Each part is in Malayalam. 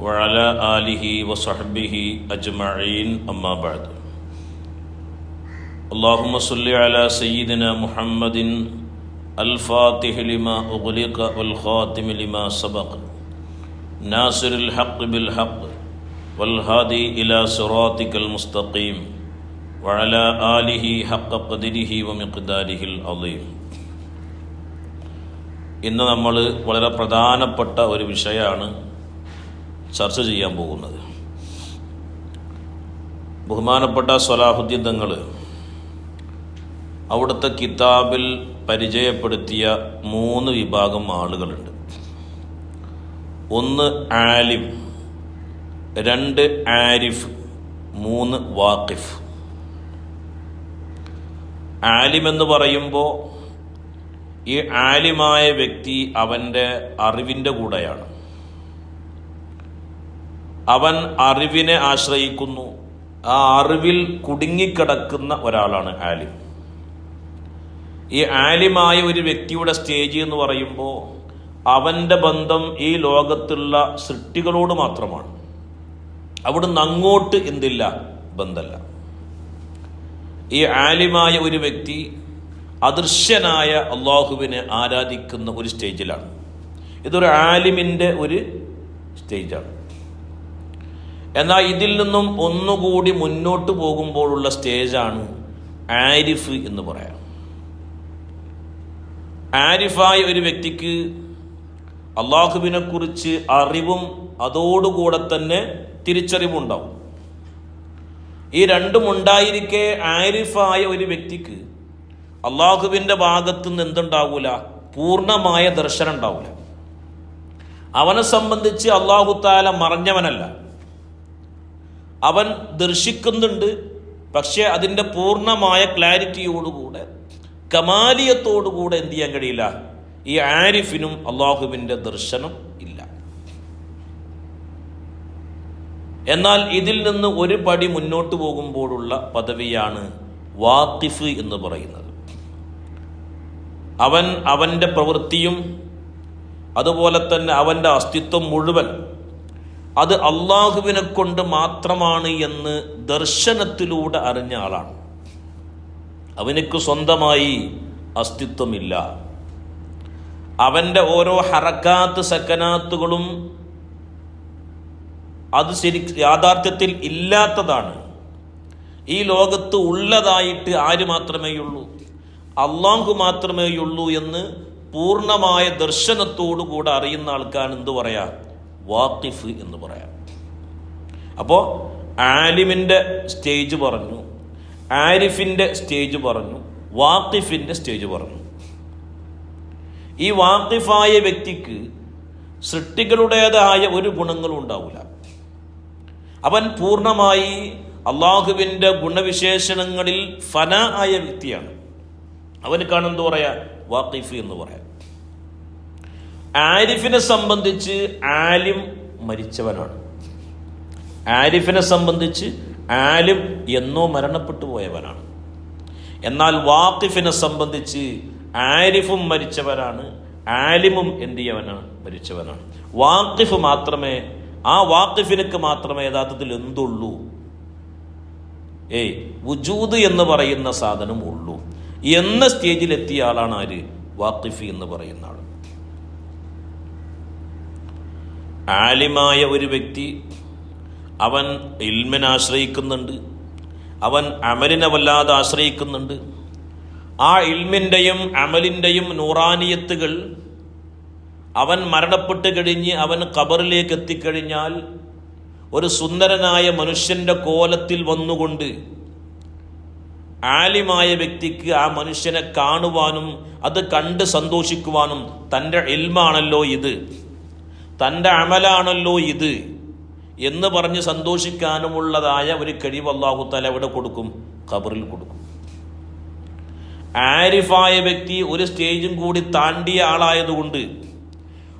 وعلى آله وصحبه أجمعين أما بعد اللهم صل على سيدنا محمد الفاتح لما أغلق والخاتم لما سبق ناصر الحق بالحق والهادي إلى صراطك المستقيم وعلى آله حق قدره ومقداره العظيم ഇന്ന് നമ്മൾ വളരെ പ്രധാനപ്പെട്ട ഒരു വിഷയമാണ് ചർച്ച ചെയ്യാൻ പോകുന്നത്. ബഹുമാനപ്പെട്ട സ്വലാഹുദ്ദീൻ തങ്ങൾ അവിടുത്തെ കിതാബിൽ പരിചയപ്പെടുത്തിയ മൂന്ന് വിഭാഗം ആളുകളുണ്ട്. ഒന്ന് ആലിം രണ്ട് ആരിഫ് മൂന്ന് വാക്കിഫ് ആലിം എന്ന് പറയുമ്പോൾ ഈ ആലിമായ വ്യക്തി അവന്റെ അറിവിന്റെ കൂടെയാണ്. അവൻ അറിവിനെ ആശ്രയിക്കുന്നു. ആ അറിവിൽ കുടുങ്ങിക്കിടക്കുന്ന ഒരാളാണ് ആലിം. ഈ ആലിമായ ഒരു വ്യക്തിയുടെ സ്റ്റേജ് എന്ന് പറയുമ്പോൾ അവന്റെ ബന്ധം ഈ ലോകത്തുള്ള സൃഷ്ടികളോട് മാത്രമാണ്. അവിടുന്ന് അങ്ങോട്ട് എന്തില്ല? ബന്ധമല്ല ഈ ആലിമായ ഒരു വ്യക്തി അദൃശ്യനായ അള്ളാഹുവിനെ ആരാധിക്കുന്ന ഒരു സ്റ്റേജിലാണ്. ഇതൊരു ആലിമിന്റെ ഒരു സ്റ്റേജാണ്. എന്നാൽ ഇതിൽ നിന്നും ഒന്നുകൂടി മുന്നോട്ട് പോകുമ്പോഴുള്ള സ്റ്റേജാണ് ആരിഫ് എന്ന് പറയാം. ആരിഫായ ഒരു വ്യക്തിക്ക് അള്ളാഹുവിനെക്കുറിച്ച് അറിവും അതോടുകൂടെ തന്നെ തിരിച്ചറിവുണ്ടാവും. ഈ രണ്ടും ഉണ്ടായിരിക്കെ ആരിഫായ ഒരു വ്യക്തിക്ക് അള്ളാഹുവിന്റെ ഭാഗത്തു നിന്ന് എന്തുണ്ടാവൂല? പൂർണമായ ദർശനം ഉണ്ടാവൂല. അവനെ സംബന്ധിച്ച് അള്ളാഹു താല മറഞ്ഞവനല്ല. അവൻ ദർശിക്കുന്നുണ്ട് പക്ഷേ അതിന്റെ പൂർണമായ ക്ലാരിറ്റിയോടുകൂടെ കമാലിയത്തോടുകൂടെ എന്ത് ചെയ്യാൻ കഴിയില്ല? ഈ ആരിഫിനും അള്ളാഹുവിന്റെ ദർശനം ഇല്ല. എന്നാൽ ഇതിൽ നിന്ന് ഒരു പടി മുന്നോട്ട് പോകുമ്പോഴുള്ള പദവിയാണ് വാക്കിഫ് എന്ന് പറയുന്നത്. അവൻ അവന്റെ പ്രവൃത്തിയും അതുപോലെ തന്നെ അവന്റെ അസ്തിത്വം മുഴുവൻ അത് അള്ളാഹുവിനെ കൊണ്ട് മാത്രമാണ് എന്ന് ദർശനത്തിലൂടെ അറിഞ്ഞ ആളാണ്. അവനക്ക് സ്വന്തമായി അസ്തിത്വമില്ല. അവന്റെ ഓരോ ഹറക്കാത്ത് സക്കനാത്തുകളും അത് ശരി യാഥാർത്ഥ്യത്തിൽ ഇല്ലാത്തതാണ്. ഈ ലോകത്ത് ഉള്ളതായിട്ട് ആര് മാത്രമേയുള്ളൂ? അള്ളാഹു മാത്രമേയുള്ളൂ എന്ന് പൂർണമായ ദർശനത്തോടു കൂടെ അറിയുന്ന ആൾക്കാണ് എന്തു പറയാ? വാക്കിഫ് എന്ന് പറയാം. അപ്പോൾ ആലിമിന്റെ സ്റ്റേജ് പറഞ്ഞു ആരിഫിന്റെ സ്റ്റേജ് പറഞ്ഞു വാക്കിഫിന്റെ സ്റ്റേജ് പറഞ്ഞു. ഈ വാക്കിഫായ വ്യക്തിക്ക് സൃഷ്ടികളുടേതായ ഒരു ഗുണങ്ങളും ഉണ്ടാവില്ല അവൻ പൂർണമായി അള്ളാഹുവിന്റെ ഗുണവിശേഷണങ്ങളിൽ ഫന ആയ വ്യക്തിയാണ്. അവന് കാണുന്നത് പറയാ? വാക്കിഫ് എന്ന് പറയാം. ആരിഫിനെ സംബന്ധിച്ച് ആലിം മരിച്ചവനാണ്. ആരിഫിനെ സംബന്ധിച്ച് ആലിം എന്നോ മരണപ്പെട്ടു പോയവനാണ്. എന്നാൽ വാക്കിഫിനെ സംബന്ധിച്ച് ആരിഫും മരിച്ചവനാണ് ആലിമും എന്ത് ചെയ്യവനാണ് മരിച്ചവനാണ്. വാക്കിഫ് മാത്രമേ ആ വാക്കിഫിനക്ക് മാത്രമേ യഥാർത്ഥത്തിൽ എന്തുള്ളൂ? ഏയ് വുജൂദ് എന്ന് പറയുന്ന സാധനം ഉള്ളൂ എന്ന സ്റ്റേജിലെത്തിയ ആളാണ് ആര്? വാക്കിഫി എന്ന് പറയുന്ന ആൾ ആലിമായ ഒരു വ്യക്തി അവൻ ഇൽമിനെ ആശ്രയിക്കുന്നുണ്ട്. അവൻ അമലിനെ വല്ലാതെ ആശ്രയിക്കുന്നുണ്ട്. ആ ഇൽമിന്റെയും അമലിന്റെയും നൂറാനിയത്തുകൾ അവൻ മരണപ്പെട്ട് കഴിഞ്ഞ് അവൻ ഖബറിലേക്ക് എത്തിക്കഴിഞ്ഞാൽ ഒരു സുന്ദരനായ മനുഷ്യന്റെ കോലത്തിൽ വന്നുകൊണ്ട് ആലിമായ വ്യക്തിക്ക് ആ മനുഷ്യനെ കാണുവാനും അത് കണ്ട് സന്തോഷിക്കുവാനും തന്റെ എൽമാണല്ലോ ഇത്. തന്റെ അമലാണല്ലോ ഇത് എന്ന് പറഞ്ഞ് സന്തോഷിക്കാനുമുള്ളതായ ഒരു കഴിവ് അള്ളാഹു തല എവിടെ കൊടുക്കും? ഖബറിൽ കൊടുക്കും. ആരിഫായ വ്യക്തി ഒരു സ്റ്റേജും കൂടി താണ്ടിയ ആളായതുകൊണ്ട്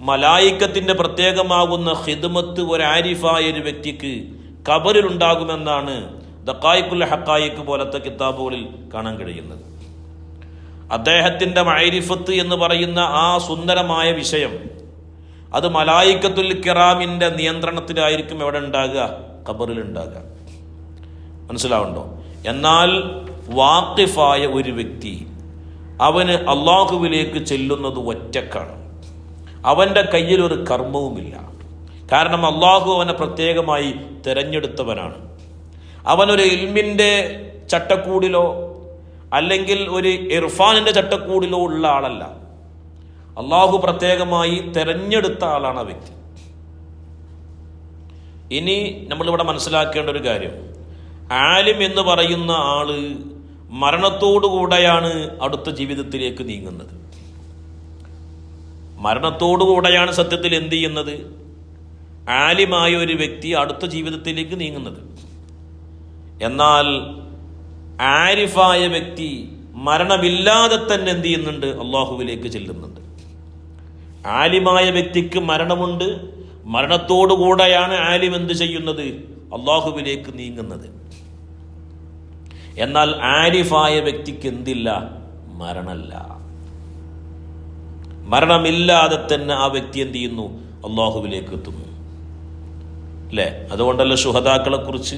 മലായിക്കത്തിന്റെ പ്രത്യേകമാകുന്ന ഹിദ്മത്ത് ഒരു ആരിഫായ ഒരു വ്യക്തിക്ക് കബറിലുണ്ടാകുമെന്നാണ് ദക്കായിക്കുൽ ഹക്കായിക്ക് പോലത്തെ കിതാബുകളിൽ കാണാൻ കഴിയുന്നത്. അദ്ദേഹത്തിന്റെ മൈരിഫത്ത് എന്ന് പറയുന്ന ആ സുന്ദരമായ വിഷയം അത് മലായിക്കത്തുൽ കിറാമിന്റെ നിയന്ത്രണത്തിലായിരിക്കും എവിടെ ഉണ്ടാകുക? ഖബറിൽ ഉണ്ടാകുക. മനസ്സിലാവുണ്ടോ? എന്നാൽ വാക്കിഫായ ഒരു വ്യക്തി അവന് അള്ളാഹുവിലേക്ക് ചെല്ലുന്നത് ഒറ്റക്കാണ്. അവന്റെ കയ്യിൽ ഒരു കർമ്മവുമില്ല. കാരണം അള്ളാഹു അവനെ പ്രത്യേകമായി തിരഞ്ഞെടുത്തവനാണ്. അവനൊരു ഇൽമിന്റെ ചട്ടക്കൂടിലോ അല്ലെങ്കിൽ ഒരു ഇർഫാനിന്റെ ചട്ടക്കൂടിലോ ഉള്ള ആളല്ല. അള്ളാഹു പ്രത്യേകമായി തെരഞ്ഞെടുത്ത ആളാണ് ആ വ്യക്തി. ഇനി നമ്മളിവിടെ മനസ്സിലാക്കേണ്ട ഒരു കാര്യം. ആലിം എന്ന് പറയുന്ന ആൾ മരണത്തോടുകൂടെയാണ് അടുത്ത ജീവിതത്തിലേക്ക് നീങ്ങുന്നത്. മരണത്തോടുകൂടെയാണ് സത്യത്തിൽ എന്ത് ചെയ്യുന്നത്? ആലിമായ ഒരു വ്യക്തി അടുത്ത ജീവിതത്തിലേക്ക് നീങ്ങുന്നത്. എന്നാൽ ആരിഫായ വ്യക്തി മരണമില്ലാതെ തന്നെ എന്ത് ചെയ്യുന്നുണ്ട്? അള്ളാഹുവിലേക്ക് ചെല്ലുന്നുണ്ട്. ആലിമായ വ്യക്തിക്ക് മരണമുണ്ട്. മരണത്തോടുകൂടെയാണ് ആലിം എന്ത് ചെയ്യുന്നത്? അള്ളാഹുവിലേക്ക് നീങ്ങുന്നത്. എന്നാൽ ആരിഫായ വ്യക്തിക്ക് എന്തില്ല? മരണമല്ല. മരണമില്ലാതെ തന്നെ ആ വ്യക്തി എന്ത് ചെയ്യുന്നു? അള്ളാഹുവിലേക്ക് എത്തുന്നു. അല്ലേ അതുകൊണ്ടല്ല ശുഹതാക്കളെ കുറിച്ച്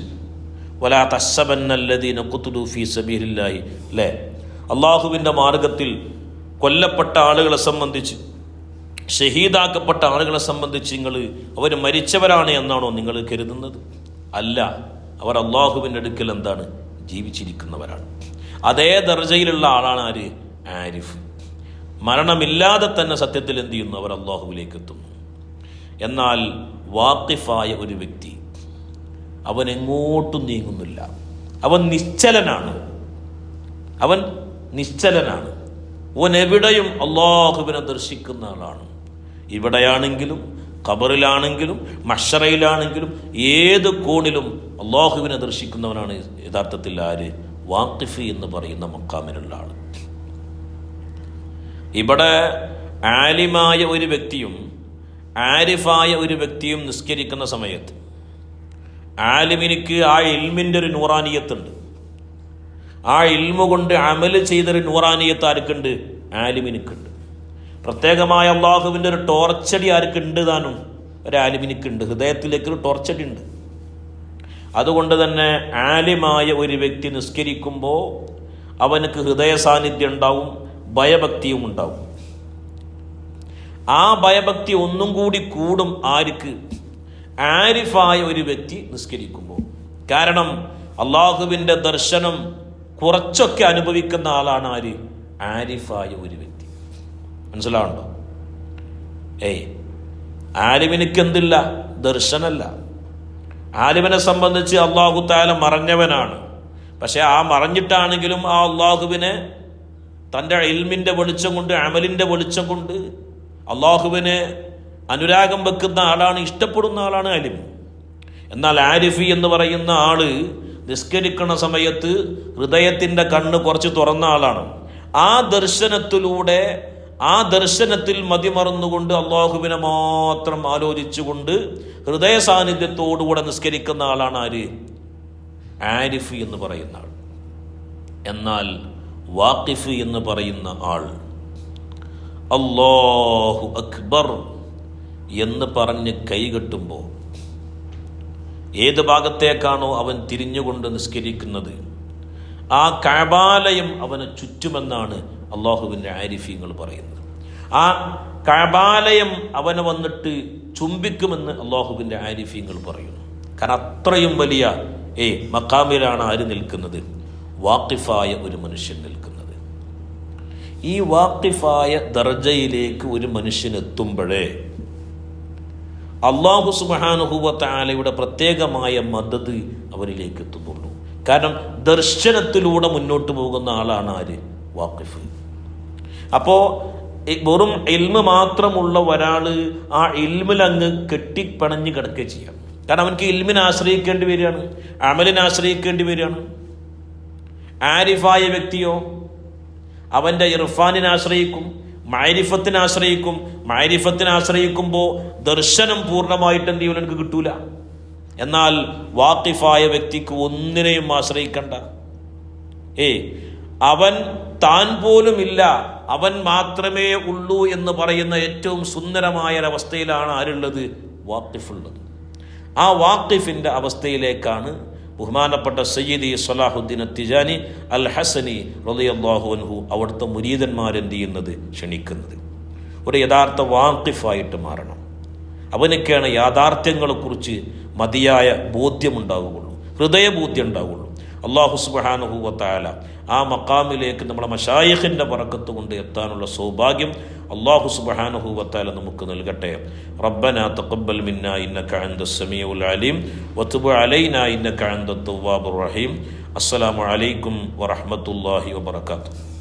വലാ തസ്സബന്നല്ലദീന ഫീ അല്ലേ അള്ളാഹുവിന്റെ മാർഗത്തിൽ കൊല്ലപ്പെട്ട ആളുകളെ സംബന്ധിച്ച് ഷഹീദാക്കപ്പെട്ട ആളുകളെ സംബന്ധിച്ച് നിങ്ങൾ അവർ മരിച്ചവരാണ് എന്നാണോ നിങ്ങൾ കരുതുന്നത്? അല്ല. അവർ അള്ളാഹുവിന്റെ അടുക്കൽ എന്താണ്? ജീവിച്ചിരിക്കുന്നവരാണ്. അതേ ദർജയിലുള്ള ആളാണ് ആര്? ആരിഫ്. മരണമില്ലാതെ തന്നെ സത്യത്തിൽ എന്ത് ചെയ്യുന്നു? അവർ അള്ളാഹുവിലേക്ക് എത്തുന്നു എന്നാൽ വാക്കിഫായ ഒരു വ്യക്തി അവൻ എങ്ങോട്ടും നീങ്ങുന്നില്ല. അവൻ നിശ്ചലനാണ്. അവൻ നിശ്ചലനാണ്. അവൻ എവിടെയും അള്ളാഹുവിനെ ദർശിക്കുന്ന ആളാണ്. ഇവിടെയാണെങ്കിലും ഖബറിലാണെങ്കിലും മഷറയിലാണെങ്കിലും ഏത് കോണിലും അള്ളാഹുവിനെ ദർശിക്കുന്നവനാണ് യഥാർത്ഥത്തിൽ ആര്? വാക്കിഫ് എന്ന് പറയുന്ന മക്കാമിലുള്ള ആൾ ഇവിടെ ആലിമായ ഒരു വ്യക്തിയും ആരിഫായ ഒരു വ്യക്തിയും നിസ്കരിക്കുന്ന സമയത്ത് ആലിമിനിക്ക് ആ ഇൽമിന്റെ ഒരു നൂറാനിയത്തുണ്ട്. ആ ഇൽമ കൊണ്ട് അമൽ ചെയ്തൊരു നൂറാനിയത്ത് ആർക്കുണ്ട്? ആലിമിനിക്കുണ്ട്. പ്രത്യേകമായ അള്ളാഹുവിന്റെ ഒരു ടോർച്ചടി ആർക്കുണ്ട് താനും? ഒരു ആലിമിനിക്കുണ്ട് ഹൃദയത്തിലേക്ക് ഒരു ടോർച്ചടി ഉണ്ട്. അതുകൊണ്ട് തന്നെ ആലിമായ ഒരു വ്യക്തി നിസ്കരിക്കുമ്പോൾ അവനക്ക് ഹൃദയ സാന്നിധ്യം ഉണ്ടാവും ഭയഭക്തിയും ഉണ്ടാവും. ആ ഭയഭക്തി ഒന്നും കൂടി കൂടും ആർക്ക്? ആരിഫായ ഒരു വ്യക്തി നിസ്കരിക്കുമ്പോൾ കാരണം അള്ളാഹുവിന്റെ ദർശനം കുറച്ചൊക്കെ അനുഭവിക്കുന്ന ആളാണ് ആര്? ആരിഫായ ഒരു വ്യക്തി. മനസ്സിലാവുണ്ടോ? ഏയ്. ആലിമിനിക്ക് എന്തില്ല ദർശനല്ല. ആലിമിനെ സംബന്ധിച്ച് അള്ളാഹു താല മറഞ്ഞവനാണ്. പക്ഷെ ആ മറഞ്ഞിട്ടാണെങ്കിലും ആ അള്ളാഹുവിനെ തന്റെ ഇൽമിന്റെ വെളിച്ചം കൊണ്ട് അമലിന്റെ വെളിച്ചം കൊണ്ട് അള്ളാഹുവിനെ അനുരാഗം വെക്കുന്ന ആളാണ് ഇഷ്ടപ്പെടുന്ന ആളാണ് അലിം എന്നാൽ ആരിഫി എന്ന് പറയുന്ന ആൾ നിസ്കരിക്കുന്ന സമയത്ത് ഹൃദയത്തിന്റെ കണ്ണ് കുറച്ച് തുറന്ന ആളാണ്. ആ ദർശനത്തിലൂടെ ആ ദർശനത്തിൽ മതിമറന്നുകൊണ്ട് അള്ളാഹുവിനെ മാത്രം ആലോചിച്ചുകൊണ്ട് ഹൃദയ സാന്നിധ്യത്തോടുകൂടെ നിസ്കരിക്കുന്ന ആളാണ് ആര്? ആരിഫ് എന്ന് പറയുന്ന ആൾ. എന്നാൽ വാക്കിഫ് എന്ന് പറയുന്ന ആൾ. അള്ളാഹു അക്ബർ എന്ന് പറഞ്ഞ് കൈകെട്ടുമ്പോൾ ഏത് ഭാഗത്തേക്കാണോ അവൻ തിരിഞ്ഞുകൊണ്ട് നിസ്കരിക്കുന്നത്? ആ കാബാലയം അവന് ചുറ്റുമെന്നാണ് അള്ളാഹുവിന്റെ ആരിഫീങ്ങൾ പറയുന്നത്. ആ കഴബാലയം അവന് വന്നിട്ട് ചുംബിക്കുമെന്ന് അള്ളാഹുവിന്റെ ആരിഫീങ്ങൾ പറയുന്നു. കാരണം അത്രയും വലിയ ഏ മക്കാമിലാണ് ആര് നിൽക്കുന്നത്? വാക്കിഫായ ഒരു മനുഷ്യൻ നിൽക്കുന്നത്. ഈ വാക്കിഫായ ദർജയിലേക്ക് ഒരു മനുഷ്യൻ എത്തുമ്പോഴേ അള്ളാഹു സുബാനുഹൂവത്താലയുടെ പ്രത്യേകമായ മദത് അവരിലേക്ക് എത്തുന്നുള്ളൂ. കാരണം ദർശനത്തിലൂടെ മുന്നോട്ട് പോകുന്ന ആളാണ് ആര്? വാക്കിഫ്. അപ്പോൾ വെറും എൽമ് മാത്രമുള്ള ഒരാൾ ആ എൽമിൽ അങ്ങ് കെട്ടിപ്പണഞ്ഞ് കിടക്കുക ചെയ്യാം. കാരണം അവനക്ക് ഇൽമിനെ ആശ്രയിക്കേണ്ടി വരികയാണ് അമലിനെ ആശ്രയിക്കേണ്ടി വരികയാണ്. ആരിഫായ വ്യക്തിയോ അവന്റെ ഇർഫാനിനെ ആശ്രയിക്കും മാരിഫത്തിനെ ആശ്രയിക്കും. മാരിഫത്തിനെ ആശ്രയിക്കുമ്പോൾ ദർശനം പൂർണമായിട്ട് എന്ത് ചെയ്യും? എനിക്ക് കിട്ടൂല. എന്നാൽ വാക്കിഫായ വ്യക്തിക്ക് ഒന്നിനെയും ആശ്രയിക്കണ്ട. ഏ അവൻ താൻ പോലുമില്ല അവൻ മാത്രമേ ഉള്ളൂ എന്ന് പറയുന്ന ഏറ്റവും സുന്ദരമായ ഒരവസ്ഥയിലാണ് ആരുള്ളത്? വാക്കിഫുള്ളത്. ആ വാക്കിഫിന്റെ അവസ്ഥയിലേക്കാണ് ബഹുമാനപ്പെട്ട സയ്യിദി സലാഹുദ്ദീൻ തിജാനി അൽ ഹസനി റളിയല്ലാഹു അൻഹു അവിടുത്തെ മുരീതന്മാരെന്ത് ചെയ്യുന്നത്? ക്ഷണിക്കുന്നത്. ഒരു യഥാർത്ഥ വാക്കിഫായിട്ട് മാറണം. അവനൊക്കെയാണ് യാഥാർത്ഥ്യങ്ങളെക്കുറിച്ച് മതിയായ ബോധ്യമുണ്ടാവുകയുള്ളൂ ഹൃദയബോധ്യം ഉണ്ടാവുകയുള്ളൂ. അള്ളാഹു സുബാനുഹൂവത്തായാല ആ മക്കാമിലേക്ക് നമ്മളെ മഷായിഖിന്റെ പറക്കത്ത് കൊണ്ട് എത്താനുള്ള സൗഭാഗ്യം അള്ളാഹു സുബാനുഹൂവത്തായാല നമുക്ക് നൽകട്ടെ. റബ്ബന തഖബ്ബൽ മിന്ന ഇന്നക അൻത സമീഉൽ അലീം വതുബ് അലൈന ഇന്നക അൻത തവ്വാബുർ റഹീം. അസ്സലാമു അലൈക്കും വറഹ്മത്തുള്ളാഹി വബറകാതുഹു.